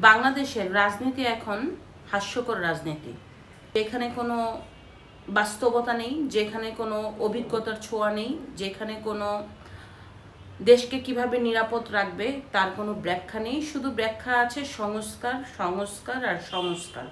বাংলাদেশের রাজনীতি এখন হাস্যকর রাজনীতি। যেখানে কোনো বাস্তবতা নেই, যেখানে কোনো অভিজ্ঞতার ছোঁয়া নেই, যেখানে কোনো দেশকে কীভাবে নিরাপদ রাখবে তার কোনো ব্যাখ্যা নেই। শুধু ব্যাখ্যা আছে সংস্কার সংস্কার আর সংস্কার।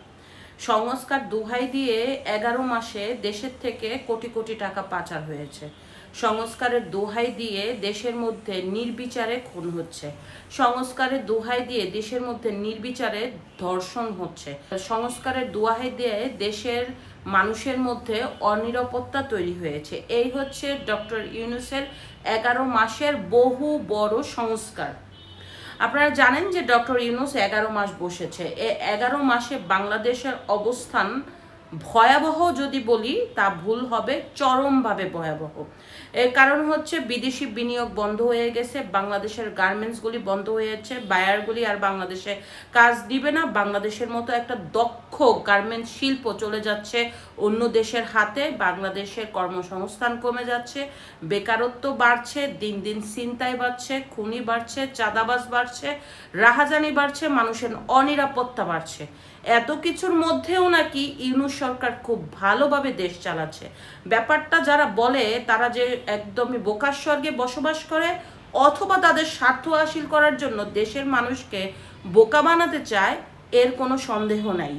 সংস্কার দোহাই দিয়ে এগারো মাসে দেশের থেকে কোটি কোটি টাকা পাচার হয়েছে। সংস্কারের দোহাই দিয়ে দেশের মধ্যে নির্বিচারে খুন হচ্ছে। সংস্কারের দোহাই দিয়ে দেশের মধ্যে নির্বিচারে ধর্ষণ হচ্ছে। সংস্কারের দোহাই দিয়ে দেশের মানুষের মধ্যে অনিরাপত্তা তৈরি হয়েছে। এই হচ্ছে ডক্টর ইউনুসের এগারো মাসের বহু বড় সংস্কার। আপনারা জানেন যে ডক্টর ইউনুস এগারো মাস বসেছে। এ এগারো মাসে বাংলাদেশের অবস্থান ভয়াবহ যদি বলি, তা ভুল হবে, চরমভাবে ভয়াবহ। এর কারণ হচ্ছে বিদেশি বিনিয়োগ বন্ধ হয়ে গেছে, বাংলাদেশের গার্মেন্টসগুলি বন্ধ হয়ে যাচ্ছে, বায়ারগুলি আর বাংলাদেশে কাজ দিবে না। বাংলাদেশের মতো একটা দক্ষ গার্মেন্টস শিল্প চলে যাচ্ছে অন্য দেশের হাতে, বাংলাদেশের কর্মসংস্থান কমে যাচ্ছে, বেকারত্ব বাড়ছে, দিন দিন চিন্তায় বাড়ছে, খুনি বাড়ছে, চাঁদাবাজ বাড়ছে, রাহাজানি বাড়ছে, মানুষের অনিরাপত্তা বাড়ছে। এত কিছুর মধ্যেও নাকি ইউনুস সরকার খুব ভালোভাবে দেশ চালাচ্ছে। ব্যাপারটা যারা বলে, তারা যে একদমই বোকার স্বর্গে বসবাস করে অথবা তাদের স্বার্থ হাসিল করার জন্য দেশের মানুষকে বোকা বানাতে চায়, এর কোনো সন্দেহ নাই।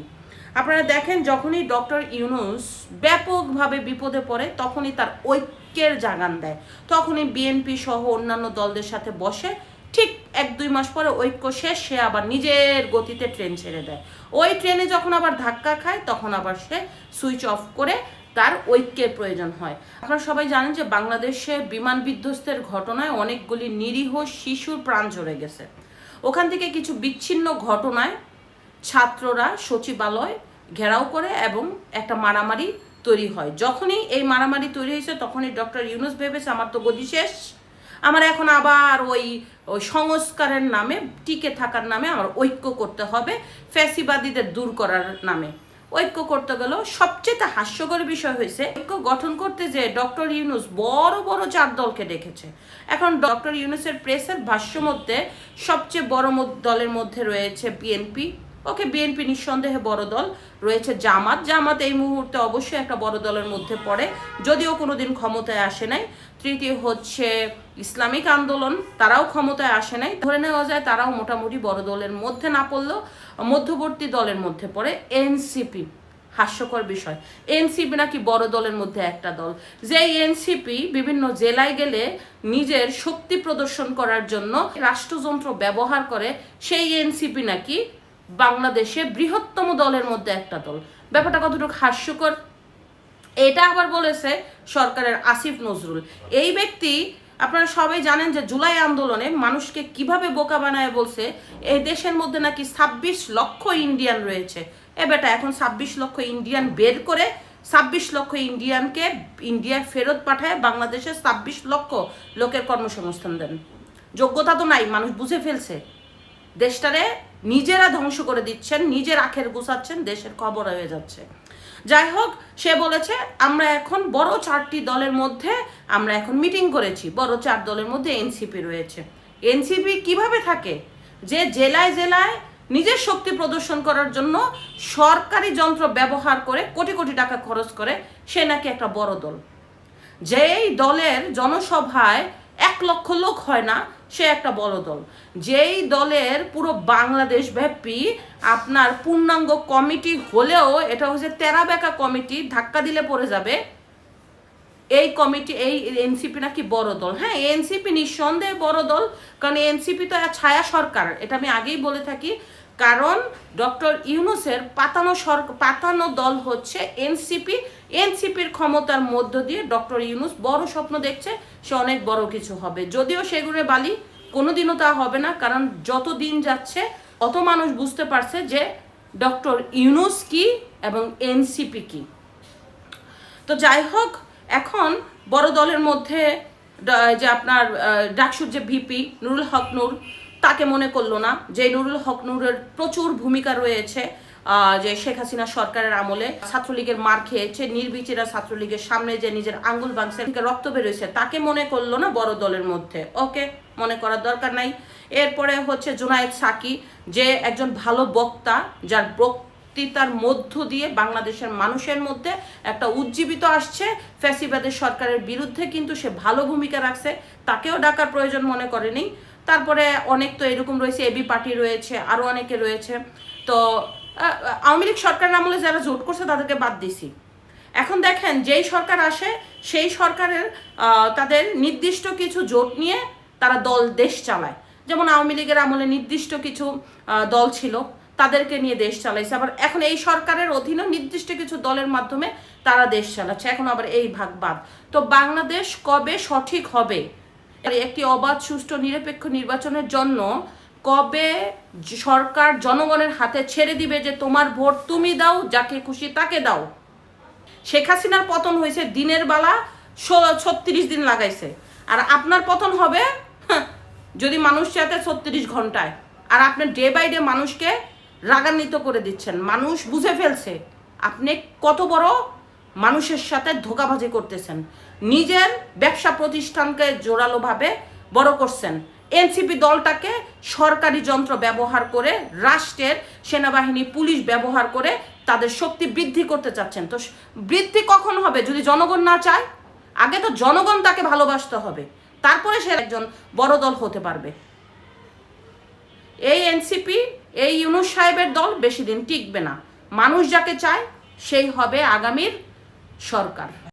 আপনারা দেখেন, যখনই ডক্টর ইউনুস ব্যাপকভাবে বিপদে পড়ে, তখনই তার ঐক্যের জাগান দেয়। তখনই বিএনপি সহ অন্যান্য দলদের সাথে বসে ঠিক এক, দুই মাস পরে ঐক্য শেষ, সে আবার নিজের গতিতে ট্রেন ছেড়ে দেয়। ওই ট্রেনে যখন আবার ধাক্কা খায়, তখন আবার সে সুইচ অফ করে তার ঐক্যের প্রয়োজন হয়। আপনারা সবাই জানেন যে বাংলাদেশে বিমান বিধ্বস্তের ঘটনায় অনেকগুলি নিরীহ শিশুর প্রাণ ঝরে গেছে। ওখান থেকে কিছু বিচ্ছিন্ন ঘটনায় ছাত্ররা সচিবালয় ঘেরাও করে এবং একটা মারামারি তৈরি হয়। যখনই এই মারামারি তৈরি হয়েছে, তখনই ডক্টর ইউনুস ভেবেছে, আমার তো গদি শেষ। আমার এখন আবার ওই ওই সংস্কারের নামে, টিকে থাকার নামে আমার ঐক্য করতে হবে, ফ্যাসিবাদীদের দূর করার নামে। ঐক্য করতে গেল সবচেয়ে হাস্যকর বিষয় হয়েছে, ঐক্য গঠন করতে যে ডক্টর ইউনুস বড় বড় চার দলকে ডেকেছে। এখন ডক্টর ইউনুসের প্রেসের ভাষ্য মধ্যে সবচেয়ে বড় দলের মধ্যে রয়েছে বিএনপি ওকে বিএনপি নিঃসন্দেহে বড় দল রয়েছে জামাত। জামাত এই মুহূর্তে অবশ্যই একটা বড় দলের মধ্যে পড়ে, যদিও কোনোদিন ক্ষমতায় আসে নাই। তৃতীয় হচ্ছে ইসলামিক আন্দোলন, তারাও ক্ষমতায় আসে নাই। ধরে নেওয়া যায় তারাও মোটামুটি বড় দলের মধ্যে না পড়লেও মধ্যবর্তী দলের মধ্যে পড়ে। এনসিপি হাস্যকর বিষয়। এনসিপি নাকি বড় দলের মধ্যে একটা দল। যে এনসিপি বিভিন্ন জেলায় গেলে নিজের শক্তি প্রদর্শন করার জন্য রাষ্ট্রযন্ত্র ব্যবহার করে, সেই এনসিপি নাকি বাংলাদেশে বৃহত্তম দলের মধ্যে একটা দল। ব্যাপারটা কতটুকু হাস্যকর? এটা আবার বলেছে সরকারের আসিফ নজরুল। এই ব্যক্তি, আপনারা সবাই জানেন যে জুলাই আন্দোলনে মানুষকে কীভাবে বোকা বানায় বলছে, এই দেশের মধ্যে নাকি ছাব্বিশ লক্ষ ইন্ডিয়ান রয়েছে। এ বেটা, এখন ছাব্বিশ লক্ষ ইন্ডিয়ান বের করে ছাব্বিশ লক্ষ ইন্ডিয়ানকে ইন্ডিয়ায় ফেরত পাঠায় বাংলাদেশে ছাব্বিশ লক্ষ লোকের কর্মসংস্থান দেন। যোগ্যতা তো নাই, মানুষ বুঝে ফেলছে। দেশটারে নিজেরা ধ্বংস করে দিচ্ছেন, নিজের আখের গুছাচ্ছেন, দেশের খবর হয়ে যাচ্ছে। যাই হোক, সে বলেছে, আমরা এখন বড় চারটি দলের মধ্যে, আমরা এখন মিটিং করেছি, বড় চার দলের মধ্যে এনসিপি রয়েছে। এনসিপি কীভাবে থাকে? যে জেলায় জেলায় নিজের শক্তি প্রদর্শন করার জন্য সরকারি যন্ত্র ব্যবহার করে কোটি কোটি টাকা খরচ করে, সে নাকি একটা বড় দল। যেই দলের জনসভায় এক লক্ষ লোক হয় না, সে একটা বড় দল। যেই দলের পুরো বাংলাদেশ ব্যাপী আপনার পূর্ণাঙ্গ কমিটি হলেও এটা হচ্ছে তেরা বেকা কমিটি, ধাক্কা দিলে পড়ে যাবে। এই কমিটি, এই এনসিপি নাকি বড় দল। হ্যাঁ এনসিপি নিঃসন্দেহে বড় দল, কারণ এনসিপি তো ছায়া সরকার। এটা আমি আগেই বলে থাকি। কারণ ডক্টর ইউনুসের পাতানো সর পাতানো দল হচ্ছে এনসিপি এনসিপির ক্ষমতার মধ্য দিয়ে ডক্টর ইউনুস বড় স্বপ্ন দেখছে সে অনেক বড় কিছু হবে। যদিও সেগুলো বালি কোনোদিনও তা হবে না, কারণ যত দিন যাচ্ছে অত মানুষ বুঝতে পারছে যে ডক্টর ইউনুস কি এবং এনসিপি কি। তো যাই হোক, এখন বড় দলের মধ্যে যে আপনার ডাকসুর যে ভিপি নুরুল হক নূর, তাকে মনে করল না। যে নুরুল হক নূরের প্রচুর ভূমিকা রয়েছে যে শেখ হাসিনা সরকারের আমলে ছাত্রলীগের মার খেয়েছে, নির্বিচারা ছাত্রলীগের সামনে যে নিজের আঙ্গুল থেকে রক্ত বেরোয়েছে তাকে মনে করল না বড় দলের মধ্যে। ওকে, মনে করার দরকার নাই। এরপরে হচ্ছে জুনায়েদ সাকি, যে একজন ভালো বক্তা, যার বক্তৃতার মধ্য দিয়ে বাংলাদেশের মানুষের মধ্যে একটা উজ্জীবিত আসছে, ফ্যাসিবাদের সরকারের বিরুদ্ধে কিন্তু সে ভালো ভূমিকা রাখছে, তাকেও ডাকার প্রয়োজন মনে করেনি। তারপরে অনেক তো এরকম রয়েছে, এবি পার্টি রয়েছে, আরও অনেকে রয়েছে। তো আওয়ামী লীগ সরকারের আমলে যারা জোট করছে তাদেরকে বাদ দিছি। এখন দেখেন, যেই সরকার আসে, সেই সরকারের তাদের নির্দিষ্ট কিছু জোট নিয়ে তারা দল দেশ চালায়। যেমন আওয়ামী লীগের আমলে নির্দিষ্ট কিছু দল ছিল, তাদেরকে নিয়ে দেশ চালাইছে। আবার এখন এই সরকারের অধীনে নির্দিষ্ট কিছু দলের মাধ্যমে তারা দেশ চালাচ্ছে। এখন আবার এই ভাগ বাদ। তো বাংলাদেশ কবে সঠিক হবে? একটি অবাধ, সুষ্ঠু, নিরপেক্ষ নির্বাচনের জন্য কবে সরকার জনগণের হাতে ছেড়ে দিবে যে তোমার ভোট তুমি দাও, যাকে খুশি তাকে দাও। শেখ হাসিনার পতন হয়েছে দিনের বেলা ছত্রিশ দিন লাগাইছে। আর আপনার পতন হবে যদি মানুষ চাতে ছত্রিশ ঘন্টায়। আর আপনি ডে বাই ডে মানুষকে রাগান্বিত করে দিচ্ছেন। মানুষ বুঝে ফেলছে, আপনি কত বড় মানুষের সাথে ধোকাবাজি করতেছেন। নিজের ব্যবসা প্রতিষ্ঠানকে জোরালোভাবে বড় করছেন। এনসিপি দলটাকে সরকারি যন্ত্র ব্যবহার করে, রাষ্ট্রের সেনাবাহিনী, পুলিশ ব্যবহার করে তাদের শক্তি বৃদ্ধি করতে চাচ্ছেন। তো বৃদ্ধি কখন হবে? যদি জনগণ না চায়, আগে তো জনগণ তাকে ভালোবাসতে হবে। তারপরে সে একজন বড় দল হতে পারবে। এই এনসিপি, এই ইউনুস সাহেবের দল বেশি দিন টিকবে না। মানুষ যাকে চায়, সেই হবে আগামীর সরকার।